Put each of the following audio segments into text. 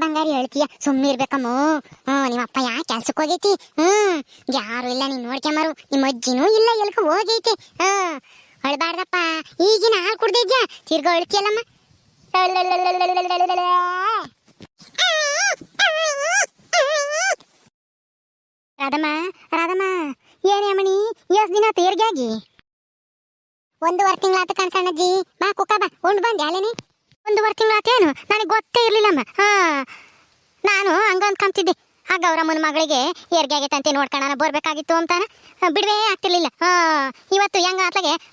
ಬಂಗಾರಿ ಹೇಳ್ತೀಯ? ಸುಮ್ಮನೆ ಇರ್ಬೇಕಮ್ಮ. ಹ್ಮ್ ನಿಮ್ಮ ಅಪ್ಪ ಯಾ ಕೆಲ್ಸಕ್ಕೆ ಹೋಗೈತಿ? ಹ್ಮ್ ಯಾರು ಇಲ್ಲ, ನೀನ್ ನೋಡ್ಕೊಂಬರು ನಿಮ್ಮ ಅಜ್ಜಿನೂ ಇಲ್ಲ, ಎಲ್ಕ ಹೋಗೈತಿ? ಹ್ಞೂ. ಅಳ್ಬಾರ್ದಪ್ಪ. ಈಗಿನ ಹಾಲು ಕುಡ್ದಿದ್ಯಾ? ತಿರ್ಗ ಅಳ್ತಿಯಲ್ಲಮ್ಮ. ರಾಧಮ್ಮ ರಾಧಮ್ಮ. ಏನೇ ಅಮ್ಮಣಿ, ಎಷ್ಟ್ ದಿನ ತೀರ್ಗ್ಯಾಗಿ ಒಂದೂವರೆ ತಿಂಗಳಾತ ಕಣ್ಸಣ್ಣಜ್ಜಿ ಬಾ ಕುಕ್ಕ, ಬಾ. ಉಂಡು ಬಂದ್ಯಾಲೆನಿ ಒಂದೂವರೆ ತಿಂಗಳಾತೇನು ನನಗೆ ಗೊತ್ತೇ ಇರಲಿಲ್ಲಮ್ಮ. ಹಾ. ನಾನು ಹಂಗ ಅನ್ಕೊಂತಿದ್ದೆ. ಆ ಗೌರಮ್ಮನ ಮಗಳಿಗೆ ಏರ್ಗೆ ಆಗೈತಂತೆ ನೋಡ್ಕೊಳ್ಳೋಣ ಬರ್ಬೇಕಾಗಿತ್ತು ಅಂತಾನ. ಬಿಡವೇ ಆಗ್ತಿರ್ಲಿಲ್ಲ. ಹಾ, ಇವತ್ತು ಹೆಂಗ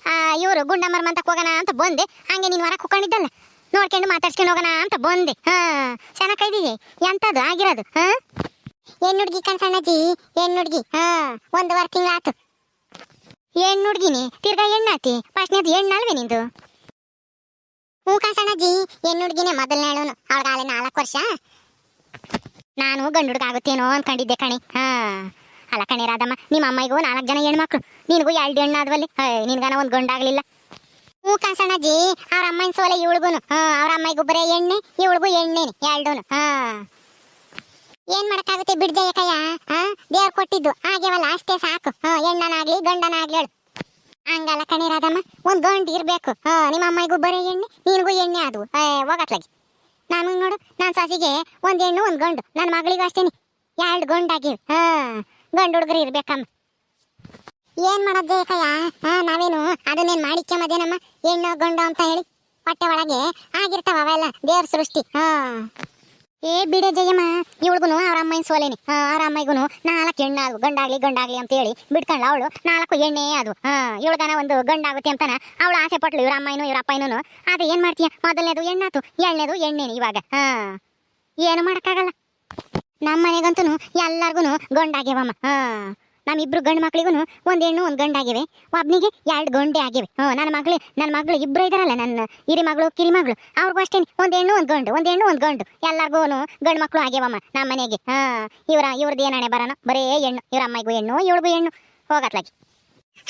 ಆ, ಇವರು ಗುಂಡಮ್ಮರ ಅಂತ ಹೋಗೋಣ ಅಂತ ಬಂದೆ. ಹಂಗೆ ನೀನು ಹೊರ ಕುಕ್ಕೊಂಡಿದ್ದಲ್ಲ ನೋಡ್ಕೊಂಡು ಮಾತಾಡ್ಸ್ಕೊಂಡು ಹೋಗೋಣ ಅಂತ ಬಂದೆ. ಹಾ, ಚೆನ್ನಾಗಿ ಕೈದಿದೆ. ಎಂತದು ಆಗಿರೋದು? ಹಾ? ಹೆಣ್ಣು ಹುಡ್ಗಿ ಕಣ್ಸಣ್ಣಜ್ಜಿ ಹೆಣ್ಣು ಹುಡುಗಿ. ಹಾ ವರ್ಕಿಂಗ್ ತಿಂಗಳಾತು. ಹೆಣ್ಣು ಹುಡುಗಿನಿ, ತಿರ್ಗಾ ಹೆಣ್ಣಾತಿ? ಫಸ್ಟ್ನೇದು ಹೆಣ್ಣಲ್ವೇ ನಿಂದು? ಹ್ಞೂ ಹೆಣ್ಣು ಹುಡುಗಿನೇ ಮೊದಲನೇ ಹೇಳೋನು ಅವಳಗಾಲೆ ನಾಲ್ಕು ವರ್ಷ? ನಾನು ಗಂಡು ಹುಡುಗ ಆಗುತ್ತೇನೋ ಅನ್ಕೊಂಡಿದ್ದೆ ಕಣಿ. ಹಾ. ಅಲ್ಲ ಕಣೆ ರಾಧಮ್ಮ, ನಿಮ್ಮ ಅಮ್ಮಗೂ ನಾಲ್ಕು ಜನ ಹೆಣ್ಮಕ್ಳು. ನಿನಗೂ ಎರಡು ಹೆಣ್ಣು ಆದ್ವಲ್ಲಿ. ನಿನ್ಗಾನ ಒಂದು ಗಂಡಾಗ್ಲಿಲ್ಲ ಹ್ಞೂ ಕಣ್ಸಣ್ಣಜ್ಜಿ ಅವ್ರ ಅಮ್ಮನ ಸೋಲೆ ಇವಳಿಗೂನು. ಹಾ, ಅವ್ರ ಅಮ್ಮಗೂ ಬರೇ ಎಣ್ಣೆ, ಇವಳಿಗೂ ಎಣ್ಣೆನೆ, ಎರಡೂನು. ಹಾ. ಏನ್ ಮಾಡಕ್ಕಾಗುತ್ತೆ ಬಿಡ್ಜಯ್ಯಕಯ್ಯ ಹಾ, ದೇವ್ರು ಕೊಟ್ಟಿದ್ದು. ಹಾಗೆವಲ್ಲ ಅಷ್ಟೇ ಸಾಕು. ಹಾ, ಹೆಣ್ಣನಾಗ್ಲಿ ಗಂಡನಾಗ್ಲಿ ಹೇಳು. ಹಂಗಲ್ಲ ಕಣಿ ರಾಧಮ್ಮ ಒಂದ್ ಗಂಡು ಇರ್ಬೇಕು. ಹಾ, ನಿಮ್ಮ ಅಮ್ಮಗೂ ಬರೀ ಎಣ್ಣೆ, ನಿನಗೂ ಎಣ್ಣೆ ಅದು ಹೋಗತ್ಲಾಗಿ ನಾನು ನೋಡು, ನಾನು ಸಾಸಿಗೆ ಒಂದ್ ಹೆಣ್ಣು, ಒಂದ್ ಗಂಡು. ನನ್ನ ಮಗಳಿಗೂ ಅಷ್ಟೇನಿ. ಎರಡು ಗಂಡಾಗಿವ್. ಹಾ, ಗಂಡು ಹುಡುಗರು ಇರ್ಬೇಕಮ್ಮ. ಏನ್ ಮಾಡೋದ್ ಕಯ್ಯ ಹಾ, ನಾವೇನು ಅದನ್ನೇನ್ ಮಾಡಿಕ್ಯಮದೇನಮ್ಮ ಹೆಣ್ಣು, ಗಂಡು ಅಂತ ಹೇಳಿ ಹೊಟ್ಟೆ ಒಳಗೆ ಆಗಿರ್ತಾವ ಅವೆಲ್ಲ, ದೇವ್ರ ಸೃಷ್ಟಿ. ಹಾ. ಏ ಬಿಡೆ ಜಯಮ್ಮ ಇವಳಿಗೂ ಅವ್ರ ಅಮ್ಮನ ಸೋಲೇನಿ. ಅವ್ರ ಅಮ್ಮಗೂ ನಾಲ್ಕು ಹೆಣ್ಣು ಅದು ಗಂಡಾಗ್ಲಿ ಗಂಡಾಗ್ಲಿ ಅಂತ ಹೇಳಿ ಬಿಟ್ಕೊಂಡ್ಲ ಅವಳು. ನಾಲ್ಕು ಎಣ್ಣೆ ಅದು. ಇವಳ್ಗನ ಒಂದು ಗಂಡಾಗುತ್ತೆ ಅಂತಾನ. ಅವಳು ಆಸೆ ಪಟ್ಲು ಇವ್ರ ಅಮ್ಮನೂ ಇವ್ರ ಅಪ್ಪನೂ ಆದ್ರೆ ಏನ್ ಮಾಡ್ತೀಯ? ಮೊದಲನೇದು ಹೆಣ್ಣಾತು. ಎರಡನೇದು ಎಣ್ಣೆನಿ ಇವಾಗ. ಹಾ, ಏನು ಮಾಡಕ್ಕಾಗಲ್ಲ. ನಮ್ಮ ಮನೆಗಂತೂ ಎಲ್ಲಾರ್ಗು ಗಂಡಾಗ್ಯವಮ್ಮ ಹಾ. ನಮ್ಮಿಬ್ರು ಗಂಡು ಮಕ್ಳಿಗೂ ಒಂದು ಹೆಣ್ಣು, ಒಂದ್ ಗಂಡಾಗಿವೆ ಒಬ್ನಿಗೆ ಎರಡು ಗಂಡೆ ಆಗಿವೆ. ಹ್ಞೂ ನನ್ನ ಮಗಳು ನನ್ನ ಮಗಳು ಇಬ್ರು ಇದಾರಲ್ಲ, ನನ್ನ ಹಿರಿ ಮಗಳು, ಕಿರಿ ಮಗಳು. ಅವ್ರಿಗೂ ಅಷ್ಟೇ ಒಂದು ಹೆಣ್ಣು, ಒಂದು ಗಂಡು, ಒಂದು ಹೆಣ್ಣು, ಒಂದು ಗಂಡು. ಎಲ್ಲರಿಗೂ ಗಂಡು ಮಕ್ಕಳು ಆಗ್ಯವಮ್ಮ ನಮ್ಮ ಮನೆಗೆ. ಹಾ, ಇವರ ಇವ್ರದ್ದು ಏನಾಣೆ ಬರೋಣ ಬರೇ ಹೆಣ್ಣು. ಇವ್ರ ಅಮ್ಮಗೂ ಹೆಣ್ಣು, ಇವಳಿಗೂ ಹೆಣ್ಣು. ಹೋಗತ್ಲಾಗಿ.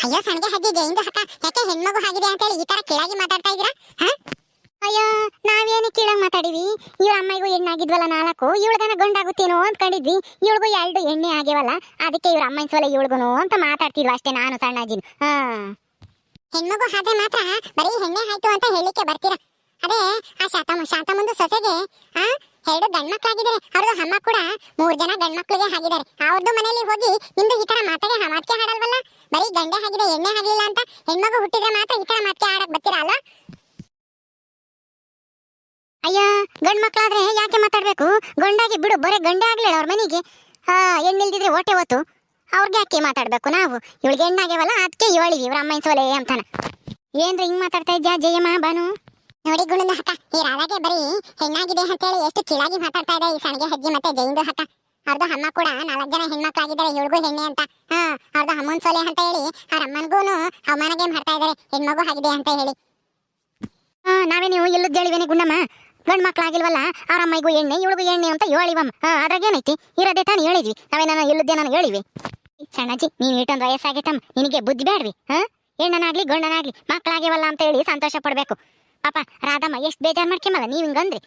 ಅಯ್ಯೋ ಸಣ್ಣ ಹಜ್ಜಿ ಜೈಂದು ಹಕ್ಕ. ಯಾಕೆ ಹೆಣ್ಮಗು ಆಗಿದೆ ಅಂತ ಹೇಳಿ ಈ ತರ ಕೆಳಗೆ ಮಾತಾಡ್ತಾ ಇದ್ದೀರಾ? ಹಾ? ಅಯ್ಯೋ, ನಾವೇನು ಕೀಳಾಗಿ ಮಾತಾಡಿವಿ? ಇವ್ರ ಅಮ್ಮಗೂ ಹೆಣ್ಣಾಗಿದ್ವಲ್ಲ ನಾಲ್ಕು ಇವಳಗನ ಗಂಡಾಗುತ್ತೇನೋ ಅಂದ್ಕೊಂಡಿದ್ವಿ. ಇವಳಿಗೂ ಎರಡು ಎಣ್ಣೆ ಆಗ್ಯವಲ್ಲ, ಅದಕ್ಕೆ ಇವ್ರ ಅಮ್ಮನ ಸೋಲೆ ಇವಳಿಗೂ ಅಂತ ಮಾತಾಡ್ತಿದ್ವಿ ಅಷ್ಟೇ ನಾನು ಸಣ್ಣ ಹಾ. ಹೆಣ್ಮಗು ಹಾಗೆ ಮಾತ್ರ, ಬರೀ ಹೆಣ್ಣೆ ಆಯ್ತು ಅಂತ ಹೇಳಿಕೆ ಬರ್ತೀರಾ? ಅದೇ, ಆ ಶಾತಮ್ಮ ಶಾತಮ್ಮಂದು ಸೊಸೆಗೆ, ಆ, ಎರಡು ಗಂಡ್ಮಕ್ಳಾಗಿದ್ದಾರೆ. ಅವ್ರದ್ದು ಅಮ್ಮ ಕೂಡ ಮೂರ್ ಜನ ಗಂಡ್ಮಕ್ಳಿಗೆ ಆಗಿದ್ದಾರೆ. ಅವ್ರದ್ದು ಮನೆಯಲ್ಲಿ ಹೋಗಿ ನಿಮ್ದು ಈ ತರ ಮಾತಾಗೆ ಮಾತ್ಕೆ ಹಾಡಲ್ವಲ್ಲ? ಬರೀ ಗಂಡೆ ಆಗಿದೆ ಎಣ್ಣೆ ಆಗಲಿಲ್ಲ ಅಂತ ಹೆಣ್ಮಗು ಹುಟ್ಟಿದ್ರೆ ಮಾತ್ರ ಈ ತರ ಮಾತ್ಕೆ ಹಾಡಕ್ ಬರ್ತೀರಾ ಅಲ್ಲ ಗಂಡ್ ಮಕ್ಕಳಾದ್ರೆ ಯಾಕೆ ಮಾತಾಡ್ಬೇಕು? ಗಂಡಾಗಿ ಬಿಡು ಬರೀ ಗಂಡೆ ಆಗ್ಲಿಲ್ಲ ಅವ್ರ ಮನೆಗೆ. ಹಾ ಹೆಣ್ಣಿಲ್ದಿದ್ರೆ ಹೊಟ್ಟೆ ಹೊತ್ತು ಅವ್ರಿಗೆ ಯಾಕೆ ಮಾತಾಡ್ಬೇಕು ನಾವು? ಇವಳಿಗೆ ಹೆಣ್ಣಾಗ್ಯವಲ್ಲ ಅದಕ್ಕೆ ಇವಳಿಗೆ ಇವ್ರ ಅಮ್ಮ ಸೋಲೆ ಅಂತಾನ. ಏನ್ರಿ ಹಿಂಗ್ ಮಾತಾಡ್ತಾ ಇದ್ಯಾ ಜಯಮ್ಮ ಬಾನು ನೋಡಿ ಗುಣದ ಹಕ್ಕ ಈ ರಾಧಾಗೆ ಬರೀ ಹೆಣ್ಣಾಗಿದೆ ಅಂತ ಹೇಳಿ ಎಷ್ಟು ಕೀಳಾಗಿ ಮಾತಾಡ್ತಾ ಇದೆ ಈ ಸಣ್ಣಗೆ ಹೆಜ್ಜೆ ಮತ್ತೆ ಜೈಂದು ಹಕ್ಕ. ಅವ್ರದ್ದು ಅಮ್ಮ ಕೂಡ ನಾಲ್ಕು ಜನ ಹೆಣ್ಮಕ್ಳಾಗಿದ್ದಾರೆ ಇವಳಿಗೂ ಹೆಣ್ಣೆ ಅಂತ. ಹಾ ಅವ್ರದ್ದು ಅಮ್ಮನ್ ಸೋಲೆ ಅಂತ ಹೇಳಿ ಅವ್ರ ಅಮ್ಮನಿಗೂ ಅವಮಾನಗೆ ಮಾಡ್ತಾ ಇದಾರೆ ಹೆಣ್ಮಗು ಆಗಿದೆ ಅಂತ ಹೇಳಿ. ಹಾ ನಾವೇ ನೀವು ಇಲ್ಲದ ಹೇಳಿವೇನೆ ಗುಂಡಮ್ಮ ಗಂಡ್ ಮಕ್ಳಾಗಿಲ್ವಲ್ಲ ಅವ್ರ ಅಮ್ಮಗೂ ಎಣ್ಣೆ, ಇವಳಿಗೂ ಎಣ್ಣೆ ಅಂತ ಹೇಳಿವಮ್ಮ ಅದ್ರಾಗ ಏನೈತಿ ಇರೋದೇ ತಾನು ಹೇಳಿದ್ವಿ. ನಾವೇನ ಇಲ್ಲದೇನ ನಾನು ಹೇಳಿವಿ. ಸಣ್ಣಜ್ಜಿ ನೀನು ಇಟ್ಟೊಂದು ವಯಸ್ಸಾಗಿತ್ತಮ್ಮ ನಿನಗೆ ಬುದ್ಧಿ ಬೇಡ್ವಿ, ಹಾಂ? ಹೆಣ್ಣನಾಗ್ಲಿ, ಗಂಡನಾಗ್ಲಿ ಮಕ್ಕಳಾಗಿವಲ್ಲ ಅಂತ ಹೇಳಿ ಸಂತೋಷ ಪಡಬೇಕು. ಪಾಪ, ರಾಧಮ್ಮ, ಎಷ್ಟು ಬೇಜಾರ್ ಮಾಡ್ಕೊಂಬಲ್ಲ ನೀವ್ ಹಿಂಗಂದ್ರಿ?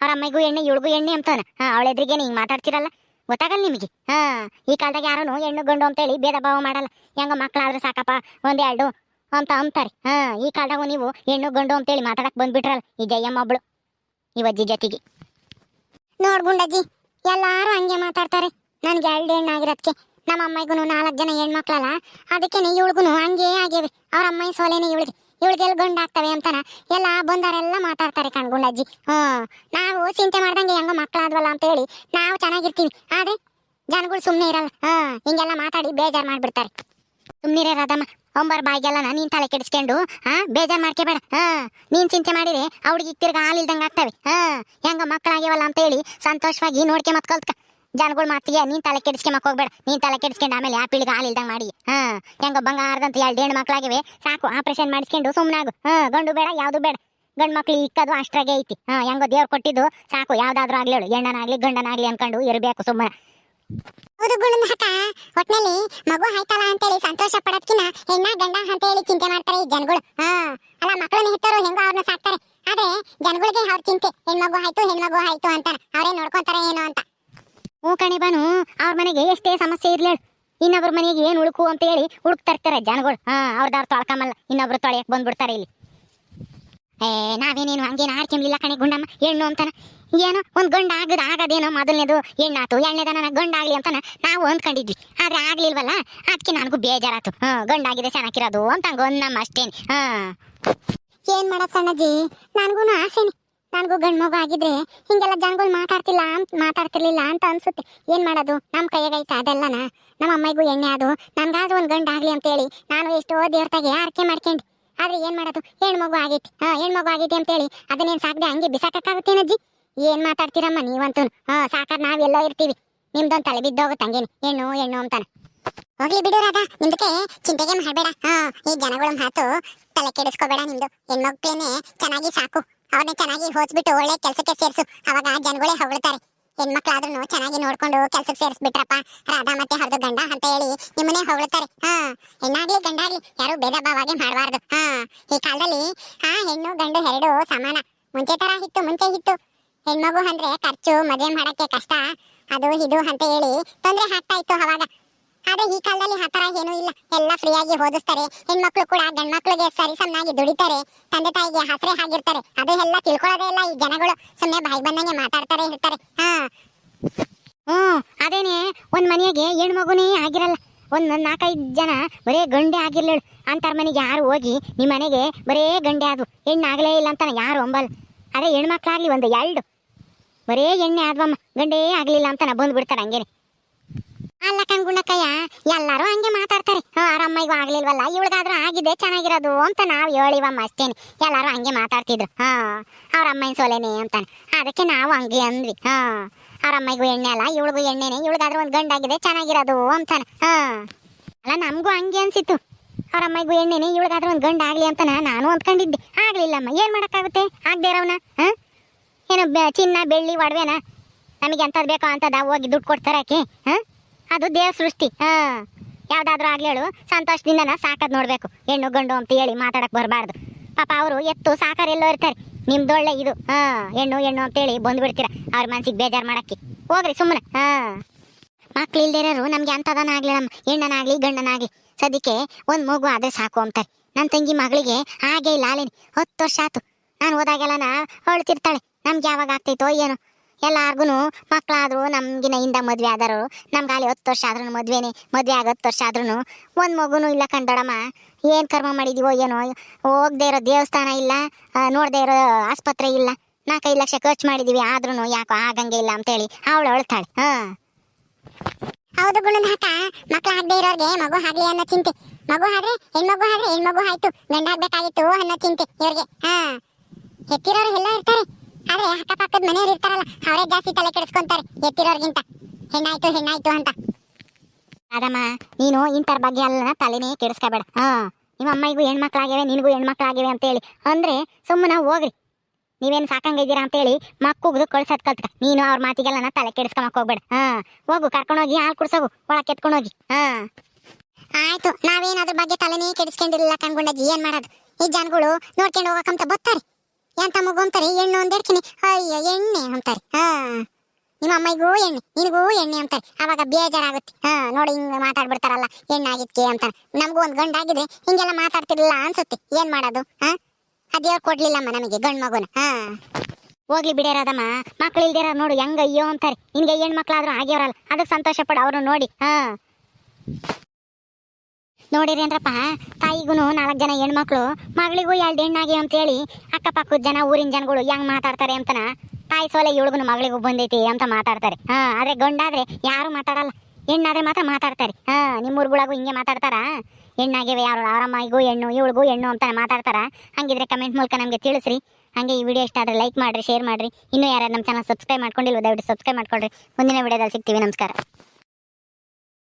ಅವ್ರ ಅಮ್ಮಗೂ ಎಣ್ಣೆ, ಇವಳಿಗೂ ಎಣ್ಣೆ ಅಂತಾನ. ಹಾಂ ಅವಳ ಎದುರಿಗೆ ಹಿಂಗ್ ಮಾತಾಡ್ತಿರಲ್ಲ? ಗೊತ್ತಾಗಲ್ಲ ನಿಮಗೆ, ಹಾಂ? ಈ ಕಾಲದಾಗ ಯಾರೂ ಹೆಣ್ಣು, ಗಂಡು ಅಂತೇಳಿ ಭೇದ ಭಾವ ಮಾಡಲ್ಲ. ಹೆಂಗ ಮಕ್ಳಾದ್ರೆ ಸಾಕಪ್ಪ, ಒಂದೆರಡು ಅಂತ ಅಂತಾರೆ. ಹಾಂ, ಈ ಕಾಲದಾಗ ನೀವು ಹೆಣ್ಣು, ಗಂಡು ಅಂತೇಳಿ ಮಾತಾಡಕ್ಕೆ ಬಂದ್ಬಿಟ್ರಲ್ಲ, ಈ ಜಯಮ್ಮ ಒಬ್ಳು ಇವಜ್ಜಿ ಜೊತೆಗೆ. ನೋಡ್ ಎಲ್ಲರೂ ಹಂಗೆ ಮಾತಾಡ್ತಾರೆ. ನನಗೆ ಎರಡು ಹೆಣ್ಣು ಆಗಿರೋದಕ್ಕೆ ನಮ್ಮ ಅಮ್ಮಗೂ ನಾಲ್ಕು ಜನ ಹೆಣ್ಮಕ್ಳಲ್ಲ ಅದಕ್ಕೆ ಇವಳಿಗೂ ಹಂಗೆ ಆಗ್ಯವೆ. ಅವ್ರ ಅಮ್ಮನ ಸೋಲೆನೆ ಇವಳಿಗೆ. ಇವಳಿಗೆ ಎಲ್ಲಿ ಗುಂಡಾಗ್ತವೆ ಅಂತಾನ. ಎಲ್ಲ ಬಂದಾರೆಲ್ಲ ಮಾತಾಡ್ತಾರೆ ಕಣ್ ಗುಂಡಜ್ಜಿ. ಹ್ಮ್ ನಾವು ಚಿಂತೆ ಮಾಡ್ದಂಗೆ ಹೆಂಗೋ ಮಕ್ಕಳಾದ್ವಲ್ಲ ಅಂತ ಹೇಳಿ ನಾವು ಚೆನ್ನಾಗಿರ್ತೀವಿ. ಆದರೆ ಜನಗಳು ಸುಮ್ಮನೆ ಇರಲ್ಲ. ಹಾ ಹಿಂಗೆಲ್ಲ ಮಾತಾಡಿ ಬೇಜಾರ್ ಮಾಡಿಬಿಡ್ತಾರೆ. ಸುಮ್ಮನಿರೇ ರಾಧಮ್ಮ. ಒಂಬರ್ ಬಾಯಿಗೆಲ್ಲ ನೀನ್ ತಲೆ ಕೆಡಿಸ್ಕೊಂಡು, ಹಾ, ಬೇಜಾರ್ ಮಾಡ್ಕೋಬೇಡ, ಹಾ, ನೀನ್ ಚಿಂತೆ ಮಾಡಿದ್ರೆ ಅವ್ರಿಗೆ ತಿರ್ಗಾ ಹಾಲಿಲ್ದಂಗ ಆಗ್ತವೆ, ಹಾ, ಹೆಂಗ ಮಕ್ಕಳಾಗ್ಯವಲ್ಲ ಅಂತ ಹೇಳಿ ಸಂತೋಷವಾಗಿ ನೋಡ್ಕೆ ಮತ್ ಕಲ್ತ್ಕ. ಜನಗಳ್ ಮಾತಿಗೆ ನೀನ್ ತಲೆ ಕೆಡಿಸ್ಕೊಂಬಕ್ ಹೋಗ್ಬೇಡ, ನೀನ್ ತಲೆ ಕೆಡಿಸ್ಕೊಂಡು ಆಮೇಲೆ ಆ ಪೀಳಿಗೆ ಹಾಲಿಲ್ದಂಗ ಮಾಡಿ, ಹಾ, ಹೆಂಗ ಬಂಗಾರದಂತ ಎರಡು ಹೆಣ್ಣು ಮಕ್ಕಳಾಗಿವೆ ಸಾಕು, ಆಪರೇಷನ್ ಮಾಡಿಸ್ಕೊಂಡು ಸುಮ್ಮನಾಗು ಹಾ, ಗಂಡು ಬೇಡ, ಯಾವುದು ಬೇಡ, ಗಂಡ್ ಮಕ್ಳು ಇಕ್ಕದು ಅಷ್ಟ್ರಾಗೆ ಐತಿ, ಹಾ, ಹೆಂಗೋ ದೇವ್ರು ಕೊಟ್ಟಿದ್ದು, ಸಾಕು, ಯಾವ್ದಾದ್ರು ಆಗ್ಲಿ ಹೇಳು, ಹೆಣ್ಣನಾಗ್ಲಿ ಗಂಡನಾಗ್ಲಿ ಅನ್ಕೊಂಡು ಇರಬೇಕು ಸುಮ್ಮನೆ. ಹೌದು ಗುಣದ ಹಠ ಒಟ್ನಲ್ಲಿ ಮಗು ಆಯ್ತಲ್ಲ ಅಂತೇಳಿ ಸಂತೋಷ ಪಡೋದ್ಕಿನ ಹೆಣ್ಣ ಗಂಡ ಅಂತೇಳಿ ಚಿಂತೆ ಮಾಡ್ತಾರೆ ಈ ಜನಗಳು. ಹಾ, ಅಲ್ಲ ಮಕ್ಕಳನ್ನ ಹೆತ್ತರು ಹೆಂಗೋ ಅವ್ರನ್ನ ಸಾಕ್ತಾರೆ. ಆದ್ರೆ ಜನಗಳಿಗೆ ಅವ್ರ ಚಿಂತೆ, ಹೆಣ್ಮಗು ಆಯ್ತು ಹೆಣ್ಮಗು ಆಯ್ತು ಅಂತಾರ ಅವರೇ ನೋಡ್ಕೊಂತಾರೆ ಏನು ಅಂತ. ಹ್ಞೂ ಕಣೆ ಬಾನು ಅವ್ರ ಮನೆಗೆ ಎಷ್ಟೇ ಸಮಸ್ಯೆ ಇರ್ಲಿ ಹೇಳು. ಇನ್ನೊಬ್ರ ಮನೆಗೆ ಏನು ಉಳುಕು ಅಂತ ಹೇಳಿ ಹುಡುಕ್ತಾ ಇರ್ತಾರೆ ಜನಗಳು. ಹಾ ಅವ್ರದವ್ರು ತೊಳ್ಕಮಲ್ಲ ಇನ್ನೊಬ್ರು ತೊಳೆಯಕ್ ಬಂದ್ಬಿಡ್ತಾರೆ ಇಲ್ಲಿ. ಏ, ನಾವೇನೇನು ಹಂಗೇನು ಆಡ್ಕೊಂಬಿಲ್ಲ ಕಣೆ ಗುಂಡಮ್ಮ? ಹೆಣ್ಣು ಅಂತಾನ? ಏನೋ ಒಂದು ಗಂಡ ಆಗದ, ಆಗದೇನೋ ಮೊದಲನೇದು ಹೆಣ್ಣಾತು ಎರಡನೇದ ನನಗೆ ಗಂಡಾಗ್ಲಿ ಅಂತಾನ ನಾವು ಅಂದ್ಕೊಂಡಿದ್ವಿ. ಆದ್ರೆ ಆಗ್ಲಿಲ್ವಲ್ಲ? ಅದಕ್ಕೆ ನನಗೂ ಬೇಜಾರಾತು. ಹ್ಞೂ ಗಂಡಾಗಿದೆ ಚೆನ್ನಾಗಿರೋದು ಅಂತ ಹಂಗ ನಮ್ಮ ಅಷ್ಟೇನೆ ಹಾಂ. ಏನ್ ಮಾಡೋದು ಸಣ್ಣಜ್ಜಿ? ನನಗೂ ಆಸೆನೆ. ನನಗೂ ಗಂಡು ಮಗು ಆಗಿದ್ರೆ ಹಿಂಗೆಲ್ಲ ಜನಗಳು ಮಾತಾಡ್ತಿಲ್ಲ ಅಂತ, ಮಾತಾಡ್ತಿರ್ಲಿಲ್ಲ ಅಂತ ಅನ್ಸುತ್ತೆ. ಏನು ಮಾಡೋದು? ನಮ್ಮ ಕೈಯಾಗೈತೆ ಅದೆಲ್ಲನಾ? ನಮ್ಮ ಅಮ್ಮಗೂ ಎಣ್ಣೆ ಅದು ನನಗಾದ್ರೂ ಒಂದು ಗಂಡ ಆಗ್ಲಿ ಅಂತೇಳಿ ನಾನು ಎಷ್ಟೋ ದೇವ್ರತಾಗೆ ಆರಕೆ ಮಾಡ್ಕೊಂಡೆ. ಆದ್ರೆ ಏನ್ ಮಾಡೋದು? ಹೆಣ್ಮಗು ಆಗೈತಿ. ಹಾ ಹೆಣ್ಮಗು ಆಗೈತಿ ಅಂತೇಳಿ ಅದನ್ನೇನ್ ಸಾಕ್ದೆ? ಹಂಗೆ ಬಿಸಾಕಕ್ಕಾಗುತ್ತೇನಜ್ಜಿ ಏನ್ ಮಾತಾಡ್ತೀರಮ್ಮ ನೀವಂತೂ? ಹಾ, ಸಾಕಾದ್ ನಾವೆಲ್ಲೋ ಇರ್ತೀವಿ. ನಿಮ್ದೊಂದ್ ತಲೆ ಬಿದ್ದೋಗುತ್ತೆ ಹಂಗೇನು ಹೆಣ್ಣು ಹೆಣ್ಣು ಅಂತಾನೆ. ಹೋಗ್ಲಿ ಬಿಡು ರಾಧಾ, ನಿಮ್ದಕ್ಕೆ ಚಿಂತೆಗೆ ಮಾಡಬೇಡ. ಹಾ, ಈ ಜನಗಳ ಮಾತು ತಲೆ ಕೆಡಿಸ್ಕೋಬೇಡ ನಿಮ್ದು. ಹೆಣ್ಮಕ್ಳೇನೆ ಚೆನ್ನಾಗಿ ಸಾಕು. ಅವ್ರನ್ನ ಚೆನ್ನಾಗಿ ಹೋದ್ಬಿಟ್ಟು ಒಳ್ಳೆ ಕೆಲಸಕ್ಕೆ ಸೇರ್ಸು. ಅವಾಗ ಜನಗಳೇ ಹೊಗಳ್ತಾರೆ. ಹೆಣ್ಮಕ್ಳಾದ್ರೂ ಚೆನ್ನಾಗಿ ನೋಡ್ಕೊಂಡು ಕೆಲ್ಸಕ್ಕೆ ಸೇರಿಸ್ಬಿಟ್ರಪ್ಪ. ರಾಧಾ ಮತ್ತೆ ಹರಿದು ಗಂಡ ಅಂತ ಹೇಳಿ ನಿಮ್ಮನ್ನೇ ಹೊಗಳ್ತಾರೆ. ಹಾ, ಹೆಣ್ಣಾಗ್ಲಿ ಗಂಡಾಗ್ಲಿ ಯಾರು ಭೇದ ಭಾವಾಗೆ ಮಾಡಬಾರ್ದು. ಹಾ, ಈ ಕಾಲದಲ್ಲಿ ಆ ಹೆಣ್ಣು ಗಂಡು ಎರಡು ಸಮಾನ. ಮುಂಚೆ ತರ ಇತ್ತು, ಮುಂಚೆ ಇತ್ತು. ಹೆಣ್ಮಗು ಅಂದ್ರೆ ಖರ್ಚು, ಮದುವೆ ಮಾಡಕ್ಕೆ ಕಷ್ಟ. ಅದು ಇದು ಅಂತ ಹೇಳಿ ತೊಂದ್ರೆ ಆಗ್ತಾ ಇತ್ತು ಅವಾಗ. ಆದ್ರೆ ಈ ಕಾಲದಲ್ಲಿ ಆ ತರ ಏನೂ ಇಲ್ಲ. ಎಲ್ಲ ಫ್ರೀಯಾಗಿ ಓದಿಸ್ತಾರೆ. ಹೆಣ್ಮಕ್ಳು ಕೂಡ ಗಂಡ್ಮಕ್ಳಿಗೆ ಸರಿ ಸಮನಾಗಿ ದುಡಿತಾರೆ. ತಂದೆ ತಾಯಿಗೆ ಹಸ್ರೆ ಆಗಿರ್ತಾರೆ. ಅದು ಎಲ್ಲ ತಿಳ್ಕೊಳ್ಳೋದೇ ಇಲ್ಲ ಈ ಜನಗಳು. ಸುಮ್ಮನೆ ಬಾಯಿ ಬಂದಂಗೆ ಮಾತಾಡ್ತಾರೆ ಇರ್ತಾರೆ. ಹಾ. ಹ್ಮ್ ಅದೇನೆ, ಒಂದ್ ಮನೆಗೆ ಹೆಣ್ಮಗುನೇ ಆಗಿರಲ್ಲ. ಒಂದ್ ನಾಲ್ಕೈದು ಜನ ಬರೇ ಗಂಡೆ ಆಗಿರ್ಲಿಳು. ಅಂತಾರ ಮನೆಗೆ ಯಾರು ಹೋಗಿ ನಿಮ್ಮ ಮನೆಗೆ ಬರೇ ಗಂಡೆ ಅದು ಹೆಣ್ಣು ಆಗಲೇ ಇಲ್ಲ ಅಂತಾನೆ ಯಾರು ಒಂಬಲ್ ಅದೇ ಹೆಣ್ಮಕ್ಳಾಗ್ಲಿ ಒಂದು ಎರಡು. ಬರೇ ಎಣ್ಣೆ ಆದ್ವಮ್ಮ. ಗಂಡೇ ಆಗ್ಲಿಲ್ಲ ಅಂತ ಬಂದು ಬಿಡ್ತಾರೆ ಹಂಗೇನೆ. ಅಲ್ಲ ಕಯ್ಯ ಎಲ್ಲರೂ ಹಂಗೆ ಮಾತಾಡ್ತಾರೆ. ಅರಮ್ಮಗೂ ಆಗ್ಲಿಲ್ವಲ್ಲ? ಇವಳಿಗಾದ್ರೂ ಆಗಿದೆ ಚೆನ್ನಾಗಿರೋದು ಅಂತ ನಾವು ಹೇಳಿವಮ್ಮ ಅಷ್ಟೇನೆ. ಎಲ್ಲರೂ ಹಂಗೆ ಮಾತಾಡ್ತಿದ್ರು. ಹಾ, ಅವ್ರ ಅಮ್ಮನ ಸೋಲೆನೆ ಅಂತಾನೆ. ಅದಕ್ಕೆ ನಾವು ಹಂಗೆ ಅಂದ್ವಿ. ಹಾ, ಅವ್ರ ಅಮ್ಮಗೂ ಎಣ್ಣೆ ಅಲ್ಲ, ಇವಳಿಗೂ ಎಣ್ಣೆನೆ. ಇವಳಿಗಾದ್ರೂ ಒಂದು ಗಂಡಾಗಿದೆ ಚೆನ್ನಾಗಿರೋದು ಅಂತಾನೆ. ಹಾ, ಅಲ್ಲ ನಮಗೂ ಹಂಗೆ ಅನ್ಸಿತ್ತು. ಅವ್ರ ಅಮ್ಮಗೂ ಎಣ್ಣೆನೆ, ಇವಳಿಗಾದ್ರೂ ಒಂದು ಗಂಡ ಆಗಲಿ ಅಂತ ನಾನು ಅಂದ್ಕೊಂಡಿದ್ದೆ. ಆಗ್ಲಿಲ್ಲಮ್ಮ, ಏನ್ ಮಾಡೋಕ್ಕಾಗುತ್ತೆ? ಆಗದೆ ಇರೋನ ಹಾ? ಏನು ಚಿನ್ನ, ಬೆಳ್ಳಿ, ಒಡವೆನ? ನಮಗೆ ಎಂಥದ್ದು ಬೇಕೋ ಅಂತದ ಹೋಗಿ ದುಡ್ಡು ಕೊಡ್ತಾರೆ ಆಕೆ ಹಾ? ಅದು ದೇವ ಸೃಷ್ಟಿ. ಹಾ. ಯಾವ್ದಾದ್ರು ಆಗ್ಲಿ ಹೇಳು, ಸಂತೋಷದಿಂದನ ಸಾಕದ್ ನೋಡ್ಬೇಕು. ಹೆಣ್ಣು, ಗಂಡು ಅಂತ ಹೇಳಿ ಮಾತಾಡಕ್ ಬರಬಾರ್ದು. ಪಾಪ ಅವರು ಎತ್ತು, ಸಾಕಾರ ಎಲ್ಲೋ ಇರ್ತಾರೆ. ನಿಮ್ದೊಳ್ಳೆ ಇದು. ಹಾ, ಹೆಣ್ಣು ಹೆಣ್ಣು ಅಂತ ಅಂತೇಳಿ ಬಂದ್ಬಿಡ್ತೀರ ಅವ್ರ ಮನ್ಸಿಗೆ ಬೇಜಾರ್ ಮಾಡಕ್ಕೆ. ಹೋಗ್ರಿ ಸುಮ್ಮನೆ ಹಾ. ಮಕ್ಳು ಇಲ್ದಿರೋರು ನಮ್ಗೆ ಅಂಥದನಾಗ್ಲಿ ನಮ್ಮ ಹೆಣ್ಣನಾಗ್ಲಿ, ಗಂಡನಾಗ್ಲಿ, ಸದ್ಯಕ್ಕೆ ಒಂದ್ ಮಗು ಆದ್ರೆ ಸಾಕು ಅಂತಾರೆ. ನನ್ನ ತಂಗಿ ಮಗಳಿಗೆ ಹಾಗೆ ಇಲ್ಲ ಅಲ್ಲೇನಿ ಹತ್ತು ವರ್ಷ ಆತು. ನಾನು ಹೋದಾಗೆಲ್ಲ ಹೊಳ್ತಿರ್ತಾಳೆ. ನಮ್ಗೆ ಯಾವಾಗ ಆಗ್ತೈತೋ ಏನೋ. ಎಲ್ಲಾರ್ಗು ಮಕ್ಕಳಾದ್ರು ನಮ್ಗಿನ ಹಿಂದ ಮದ್ವೆ ಆದರು, ನಮ್ಗೆ ಅಲ್ಲಿ ಹತ್ತು ವರ್ಷ ಆದ್ರೂ ಮದ್ವೆನೆ, ಮದ್ವೆ ಆಗ ಹತ್ತು ವರ್ಷ ಆದ್ರೂ ಒಂದ್ ಮಗುನು ಇಲ್ಲ ಕಂಡೋಡಮ್ಮ ಏನ್ ಕರ್ಮ ಮಾಡಿದೀವೋ ಏನೋ, ಹೋಗದೆ ಇರೋ ದೇವಸ್ಥಾನ ಇಲ್ಲ ನೋಡದೆ ಇರೋ ಆಸ್ಪತ್ರೆ ಇಲ್ಲ, ನಾಲ್ಕೈದು ಲಕ್ಷ ಖರ್ಚು ಮಾಡಿದೀವಿ ಆದ್ರೂ ಯಾಕೋ ಆಗಂಗೆ ಇಲ್ಲ ಅಂತೇಳಿ ಅವಳು ಅಳ್ತಾಳೆ. ಹೌದು ಗುಣದ ಹಾಕ, ಮಕ್ಳು ಆಗದೆ ಇರೋರ್ಗೆ ಮಗು ಆಗ್ಲಿ ಅನ್ನೋ ಚಿಂತೆ. ಮಗು ಆದ್ರೆ ಹೆಣ್ಮಗು ಆದ್ರೆ ಹೆಣ್ಮಗು ಆಯ್ತು, ಗಂಡ ಆಗ್ಬೇಕಾಗಿತ್ತು ಅನ್ನೋ ಚಿಂತೆ ಇವ್ರಿಗೆ. ಹಾ. ಹೆತ್ತಿರೋರು ಎಲ್ಲ ಇರ್ತಾರೆ. ಆದ್ರೆ ಅಕ್ಕಪಕ್ಕದ ಮನೆಯವ್ರು ಇರ್ತಾರಲ್ಲ ಅವರೇ ಜಾಸ್ತಿ ತಲೆ ಕೆಡಿಸ್ಕೊಂತಾರೆ ಎತ್ತಿರೋರ್ಗಿಂತ. ಹೆಣ್ಣಾಯ್ತು ಹೆಣ್ಣಾಯ್ತು ಅಂತ. ಅದಮ್ಮ ನೀನು ಇಂತರ ಬಗ್ಗೆ ಅಲ್ಲ ತಲೆನೇ ಕೆಡಿಸ್ಕೋಬೇಡ. ಹಾ ನಿಮ್ಮ ಅಮ್ಮಗೂ ಹೆಣ್ಮಕ್ಳಾಗಿವೆ ನಿನಗೂ ಹೆಣ್ಮಕ್ಳಾಗಿವೆ ಅಂತೇಳಿ ಅಂದ್ರೆ ಸುಮ್ಮನೆ ಹೋಗ್ರಿ. ನೀವೇನು ಸಾಕಂಗಿದ್ದೀರಾ ಅಂತೇಳಿ ಮಕ್ಕಳು ಕಳ್ಸದ್ ಕಲ್ತ್ಕ. ನೀನು ಅವ್ರ ಮಾತಿಗೆಲ್ಲ ತಲೆ ಕೆಡಿಸ್ಕೊಂಬಕ್ ಹೋಗ್ಬೇಡ. ಹಾ ಹೋಗು ಕರ್ಕೊಂಡೋಗಿ ಹಾಲು ಕುಡ್ಸೋಗು ಒಳಕ್ಕೆ ಎತ್ಕೊಂಡೋಗಿ ಹಾ. ಆಯ್ತು ನಾವೇನಾದ್ರೂ ಅದ್ರ ಬಗ್ಗೆ ತಲೆನೇ ಕೆಡಿಸ್ಕೊಂಡಿರಲಿಲ್ಲ ಕಣ್ಗುಂಡಜ್ಜಿ ಏನ್ ಮಾಡೋದು? ಈ ಜನಗಳು ನೋಡ್ಕೊಂಡು ಹೋಗಕ್ಕಂತ ಬರ್ತಾರೆ ಎಂತ ಮಗು ಅಂತಾರೆ? ಹೆಣ್ಣು ಒಂದೇಡ್ಕಿನಿ ಅಯ್ಯ, ಎಣ್ಣೆ ಅಂತಾರೆ. ಹಾ. ನಿಮ್ಮ ಅಮ್ಮಗೂ ಎಣ್ಣೆ, ನಿನಗೂ ಎಣ್ಣೆ ಅಂತಾರೆ. ಅವಾಗ ಬೇಜಾರಾಗುತ್ತೆ. ಹಾ, ನೋಡಿ ಹಿಂಗ್ ಮಾತಾಡ್ಬಿಡ್ತಾರಲ್ಲ ಹೆಣ್ಣಾಗಿದ್ಕೆ ಅಂತ ನಮಗೂ ಒಂದ್ ಗಂಡಾಗಿದ್ರೆ ಹಿಂಗೆಲ್ಲ ಮಾತಾಡ್ತಿರ್ಲಿಲ್ಲ ಅನ್ಸುತ್ತೆ. ಏನ್ ಮಾಡೋದು, ಹಾ? ಅದೇ ಕೊಡ್ಲಿಲ್ಲಮ್ಮ ನಮಗೆ, ಗಂಡ್ ಮಗುನ. ಹಾ. ಹೋಗ್ಲಿ ಬಿಡೇರದಮ್ಮ ಮಕ್ಳು ಇಲ್ದಿರ ನೋಡು ಹೆಂಗ ಅಯ್ಯೋ ಅಂತಾರೆ. ನಿನ್ಗೆ ಹೆಣ್ ಮಕ್ಳಾದ್ರೂ ಆಗ್ಯವ್ರಲ್ಲ, ಅದಕ್ಕೆ ಸಂತೋಷ ಪಡು, ಅವ್ರನ್ನ ನೋಡಿ. ಹಾ. ನೋಡಿರಿ ಅಂದ್ರಪ್ಪ ತಾಯಿಗೂ ನಾಲ್ಕು ಜನ ಹೆಣ್ಮಕ್ಳು, ಮಗಳಿಗೂ ಎರಡು ಹೆಣ್ಣಾಗಿ ಅಂತೇಳಿ ಅಕ್ಕಪಕ್ಕದ ಜನ ಊರಿನ ಜನಗಳು ಹೆಂಗ್ ಮಾತಾಡ್ತಾರೆ ಅಂತನ ತಾಯಿ ಸೋಲೆ ಇವಳಿಗೂ ಮಗಳಿಗೂ ಬಂದೈತಿ ಅಂತ ಮಾತಾಡ್ತಾರೆ. ಹಾ, ಆದ್ರೆ ಗಂಡಾದ್ರೆ ಯಾರು ಮಾತಾಡಲ್ಲ. ಹೆಣ್ಣಾದ್ರೆ ಮಾತ್ರ ಮಾತಾಡ್ತಾರೆ. ಹಾ, ನಿಮ್ಮೂರ್ಗಳಾಗೂ ಹಿಂಗೆ ಮಾತಾಡ್ತಾರ? ಹೆಣ್ಣಾಗಿವೆ ಯಾರು? ಅವರಮ್ಮಗೂ ಹೆಣ್ಣು, ಇವಳಿಗೂ ಹೆಣ್ಣು ಅಂತ ಮಾತಾಡ್ತಾರ? ಹಂಗಿದ್ರೆ ಕಮೆಂಟ್ ಮೂಲಕ ನಮಗೆ ತಿಳಿಸ್ರಿ. ಹಂಗೆ ಈ ವಿಡಿಯೋ ಇಷ್ಟ ಆದ್ರೆ ಲೈಕ್ ಮಾಡ್ರಿ, ಶೇರ್ ಮಾಡ್ರಿ. ಇನ್ನೂ ಯಾರು ನಮ್ಮ ಚಾನಲ್ ಸಬ್ಸ್ಕ್ರೈಬ್ ಮಾಡ್ಕೊಂಡಿಲ್ಲ ದಯವಿಟ್ಟು ಸಬ್ಸ್ಕ್ರೈಬ್ ಮಾಡ್ಕೊಳ್ರಿ. ಮುಂದಿನ ವಿಡಿಯೋದಲ್ಲಿ ಸಿಗ್ತೀವಿ. ನಮಸ್ಕಾರ.